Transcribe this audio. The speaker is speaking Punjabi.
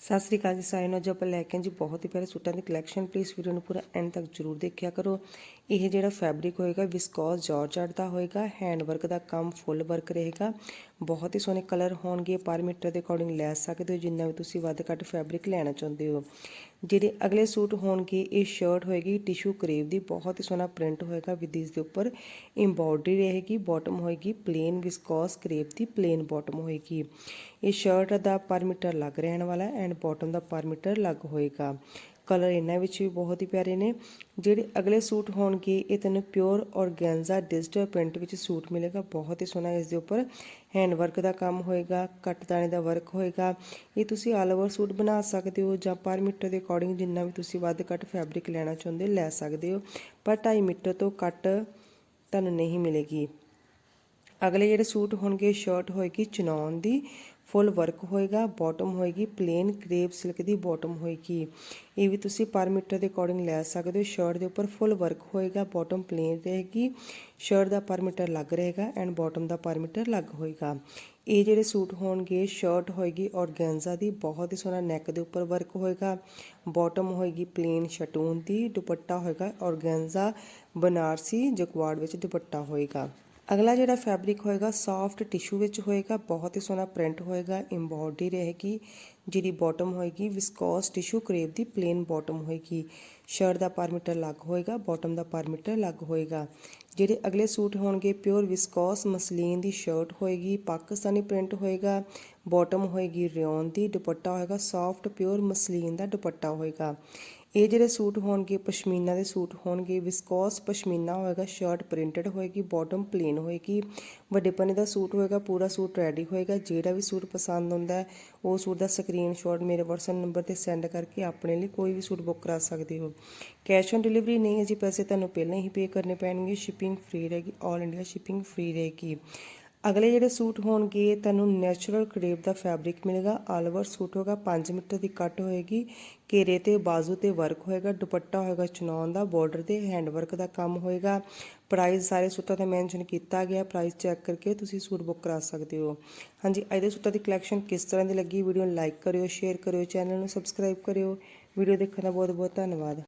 ਸਤਿ ਸ੍ਰੀ ਅਕਾਲ ਜੀ ਸਾਰਿਆਂ ਨੂੰ। ਅੱਜ ਆਪਾਂ ਲੈ ਕੇ ਜੀ ਬਹੁਤ ਹੀ ਪਿਆਰੇ ਸੂਟਾਂ ਦੀ ਕਲੈਕਸ਼ਨ ਪਲੀਜ਼ ਵੀਡੀਓ ਨੂੰ ਪੂਰਾ ਐਂਡ ਤੱਕ ਜਰੂਰ ਦੇਖਿਆ ਕਰੋ। ਇਹ ਜਿਹੜਾ ਫੈਬਰਿਕ ਹੋਏਗਾ ਵਿਸਕੋਸ ਜਾਰਜਟ ਦਾ ਹੋਏਗਾ ਹੈਂਡ ਵਰਕ ਦਾ ਕੰਮ ਫੁੱਲ ਵਰਕ ਰਹੇਗਾ। ਬਹੁਤ ਹੀ ਸੋਹਣੇ ਕਲਰ ਹੋਣਗੇ, ਪਰ ਮੀਟਰ ਦੇ ਅਕੋਰਡਿੰਗ ਲੈ ਸਕਦੇ ਹੋ ਜਿੰਨਾ ਵੀ ਤੁਸੀਂ ਵੱਧ ਘੱਟ ਫੈਬਰਿਕ ਲੈਣਾ ਚਾਹੁੰਦੇ ਹੋ। ਜਿਹੜੇ ਅਗਲੇ ਸੂਟ ਹੋਣਗੇ, ਇਹ ਸ਼ਰਟ ਹੋਏਗੀ ਟਿਸ਼ੂ ਕਰੇਵ ਦੀ, ਬਹੁਤ ਹੀ ਸੋਹਣਾ ਪ੍ਰਿੰਟ ਹੋਏਗਾ ਵਿਦ ਇਸ ਦੇ ਉੱਪਰ। ਐਮਬੋਡਰੀ ਰਹੇਗੀ ਬਾਟਮ ਹੋਏਗੀ ਪਲੇਨ ਵਿਸਕੋਸ ਕਰੇਵ ਦੀ ਪਲੇਨ ਬਾਟਮ ਹੋਏਗੀ। ਇਹ ਸ਼ਰਟ ਦਾ ਪਰ ਮੀਟਰ ਲੱਗ ਰਹਿਣ ਵਾਲਾ and bottom the per metre ਲੱਗ ਹੋਏਗਾ। ਕਲਰ ਇਹਨਾਂ ਵਿੱਚ ਵੀ ਬਹੁਤ ਹੀ ਪਿਆਰੇ ਨੇ। ਜਿਹੜੇ ਅਗਲੇ ਸੂਟ ਹੋਣਗੇ, ਇਹ ਤੈਨੂੰ ਪਿਓਰ ਔਰਗੈਂਜ਼ਾ ਡਿਜੀਟਲ ਪ੍ਰਿੰਟ ਵਿੱਚ ਸੂਟ ਮਿਲੇਗਾ। ਬਹੁਤ ਹੀ ਸੋਹਣਾ ਇਸ ਦੇ ਉੱਪਰ ਹੈਂਡ ਵਰਕ ਦਾ ਕੰਮ ਹੋਏਗਾ, ਕੱਟ ਦਾਣੇ ਦਾ ਵਰਕ ਹੋਏਗਾ। ਇਹ ਤੁਸੀਂ ਆਲ ਓਵਰ ਸੂਟ ਬਣਾ ਸਕਦੇ ਹੋ ਜਾਂ ਪਰ ਮੀਟਰ ਦੇ ਅਕੋਰਡਿੰਗ ਜਿੰਨਾ ਵੀ ਤੁਸੀਂ ਵੱਧ ਘੱਟ ਫੈਬਰਿਕ ਲੈਣਾ ਚਾਹੁੰਦੇ ਲੈ ਸਕਦੇ ਹੋ। ਪਰ 2.5 ਮੀਟਰ ਤੋਂ ਘੱਟ ਤੁਹਾਨੂੰ ਨਹੀਂ ਮਿਲੇਗੀ। ਅਗਲੇ ਜਿਹੜੇ ਸੂਟ ਹੋਣਗੇ ਸ਼ਰਟ ਹੋਏਗੀ ਚਨੌਨ ਦੀ। ਫੁੱਲ ਵਰਕ ਹੋਏਗਾ ਬਾਟਮ ਹੋਏਗੀ ਪਲੇਨ ਕ੍ਰੇਪ ਸਿਲਕ ਦੀ ਬਾਟਮ ਹੋਏਗੀ। ਇਹ ਵੀ ਤੁਸੀਂ ਪਰ ਮੀਟਰ ਦੇ ਅਕੋਰਡਿੰਗ ਲੈ ਸਕਦੇ ਹੋ। ਸ਼ਰਟ ਦੇ ਉੱਪਰ ਫੁੱਲ ਵਰਕ ਹੋਏਗਾ ਬਾਟਮ ਪਲੇਨ ਰਹੇਗੀ। ਸ਼ਰਟ ਦਾ ਪਰ ਮੀਟਰ ਲੱਗ ਰਹੇਗਾ and bottom the per metre ਲੱਗ ਹੋਏਗਾ। ਇਹ ਜਿਹੜੇ ਸੂਟ ਹੋਣਗੇ ਸ਼ਰਟ ਹੋਏਗੀ ਔਰਗੈਂਜ਼ਾ ਦੀ, ਬਹੁਤ ਹੀ ਸੋਹਣਾ ਨੈਕ ਦੇ ਉੱਪਰ ਵਰਕ ਹੋਏਗਾ। ਬਾਟਮ ਹੋਏਗੀ ਪਲੇਨ ਸ਼ਟੂਨ ਦੀ, ਦੁਪੱਟਾ ਹੋਏਗਾ ਔਰਗੈਂਜ਼ਾ ਬਨਾਰਸੀ, ਜਕਵਾੜ ਵਿੱਚ ਦੁਪੱਟਾ ਹੋਏਗਾ। ਅਗਲਾ ਜਿਹੜਾ ਫੈਬਰਿਕ ਹੋਏਗਾ ਸੌਫਟ ਟਿਸ਼ੂ ਵਿੱਚ ਹੋਏਗਾ, ਬਹੁਤ ਹੀ ਸੋਹਣਾ ਪ੍ਰਿੰਟ ਹੋਏਗਾ ਐਮਬੋਡਰੀ ਰਹੇਗੀ। ਜਿਹਦੀ ਬਾਟਮ ਹੋਏਗੀ ਵਿਸਕੋਸ ਟਿਸ਼ੂ ਕਰੇਪ ਦੀ ਪਲੇਨ ਬਾਟਮ ਹੋਏਗੀ। ਸ਼ਰਟ ਦਾ ਪਰਮੀਟਰ ਲੱਗ ਹੋਏਗਾ ਬਾਟਮ ਦਾ ਪਰਮੀਟਰ ਲੱਗ ਹੋਏਗਾ। ਜਿਹੜੇ ਅਗਲੇ ਸੂਟ ਹੋਣਗੇ ਪਿਓਰ ਵਿਸਕੋਸ ਮਸਲੀਨ ਦੀ ਸ਼ਰਟ ਹੋਏਗੀ, ਪਾਕਿਸਤਾਨੀ ਪ੍ਰਿੰਟ ਹੋਏਗਾ ਬਾਟਮ ਹੋਏਗੀ ਰਿਓਨ ਦੀ, ਦੁਪੱਟਾ ਹੋਏਗਾ ਸੌਫਟ ਪਿਓਰ ਮਸਲੀਨ ਦਾ ਦੁਪੱਟਾ ਹੋਏਗਾ। ਇਹ ਜਿਹੜੇ ਸੂਟ ਹੋਣਗੇ, ਪਸ਼ਮੀਨਾ ਦੇ ਸੂਟ ਹੋਣਗੇ ਵਿਸਕੋਸ ਪਸ਼ਮੀਨਾ ਹੋਏਗਾ ਸ਼ਰਟ ਪ੍ਰਿੰਟਡ ਹੋਏਗੀ ਬਾਟਮ ਪਲੇਨ ਹੋਏਗੀ। ਵੱਡੇ ਪੰਨੇ ਦਾ ਸੂਟ ਹੋਏਗਾ, ਪੂਰਾ ਸੂਟ ਰੈਡੀ ਹੋਏਗਾ, ਜਿਹੜਾ ਵੀ ਸੂਟ ਪਸੰਦ ਆਉਂਦਾ ਉਹ ਸੂਟ ਦਾ ਸਕਰੀਨ ਸਕਰੀਨਸ਼ਾਟ ਮੇਰੇ WhatsApp ਨੰਬਰ ਤੇ ਸੈਂਡ ਕਰਕੇ ਆਪਣੇ ਲਈ ਕੋਈ ਵੀ ਸੂਟ ਬੁੱਕ ਕਰਾ ਸਕਦੇ ਹੋ। ਕੈਸ਼ ਔਨ ਡਿਲੀਵਰੀ ਨਹੀਂ ਹੈ ਜੀ, ਪੈਸੇ ਤੁਹਾਨੂੰ ਪਹਿਲਾਂ ਹੀ ਪੇ ਕਰਨੇ ਪੈਣਗੇ ਸ਼ਿਪਿੰਗ ਫ੍ਰੀ ਰਹੇਗੀ 올 ਇੰਡੀਆ ਸ਼ਿਪਿੰਗ ਫ੍ਰੀ ਰਹੇਗੀ। ਅਗਲੇ ਜਿਹੜੇ ਸੂਟ ਹੋਣਗੇ ਤੁਹਾਨੂੰ ਨੈਚੁਰਲ ਕਰੇਪ ਦਾ ਫੈਬਰਿਕ ਮਿਲੇਗਾ। ਆਲ ਓਵਰ ਸੂਟ ਹੋਗਾ 5 ਮੀਟਰ ਦੀ ਕੱਟ ਹੋਏਗੀ। ਘੇਰੇ ਤੇ, ਬਾਜ਼ੂ ਤੇ ਵਰਕ ਹੋਏਗਾ, ਦੁਪੱਟਾ ਹੋਏਗਾ ਚਨੌਨ ਦਾ ਬਾਰਡਰ ਤੇ ਹੈਂਡ ਵਰਕ ਦਾ ਕੰਮ ਹੋਏਗਾ। ਪ੍ਰਾਈਸ ਸਾਰੇ ਸੂਟਾਂ ਤੇ ਮੈਂਸ਼ਨ ਕੀਤਾ ਗਿਆ ਪ੍ਰਾਈਸ ਚੈੱਕ ਕਰਕੇ ਤੁਸੀਂ ਸੂਟ ਬੁੱਕ ਕਰਾ ਸਕਦੇ ਹੋ। ਹਾਂਜੀ, ਅੱਜ ਦੇ ਸੂਟਾਂ ਦੀ ਕਲੈਕਸ਼ਨ ਕਿਸ ਤਰ੍ਹਾਂ ਦੀ ਲੱਗੀ? ਵੀਡੀਓ ਨੂੰ ਲਾਈਕ ਕਰਿਓ ਸ਼ੇਅਰ ਕਰਿਓ ਚੈਨਲ ਨੂੰ ਸਬਸਕ੍ਰਾਈਬ ਕਰਿਓ। ਵੀਡੀਓ ਦੇਖਣ ਦਾ ਬਹੁਤ ਬਹੁਤ ਧੰਨਵਾਦ।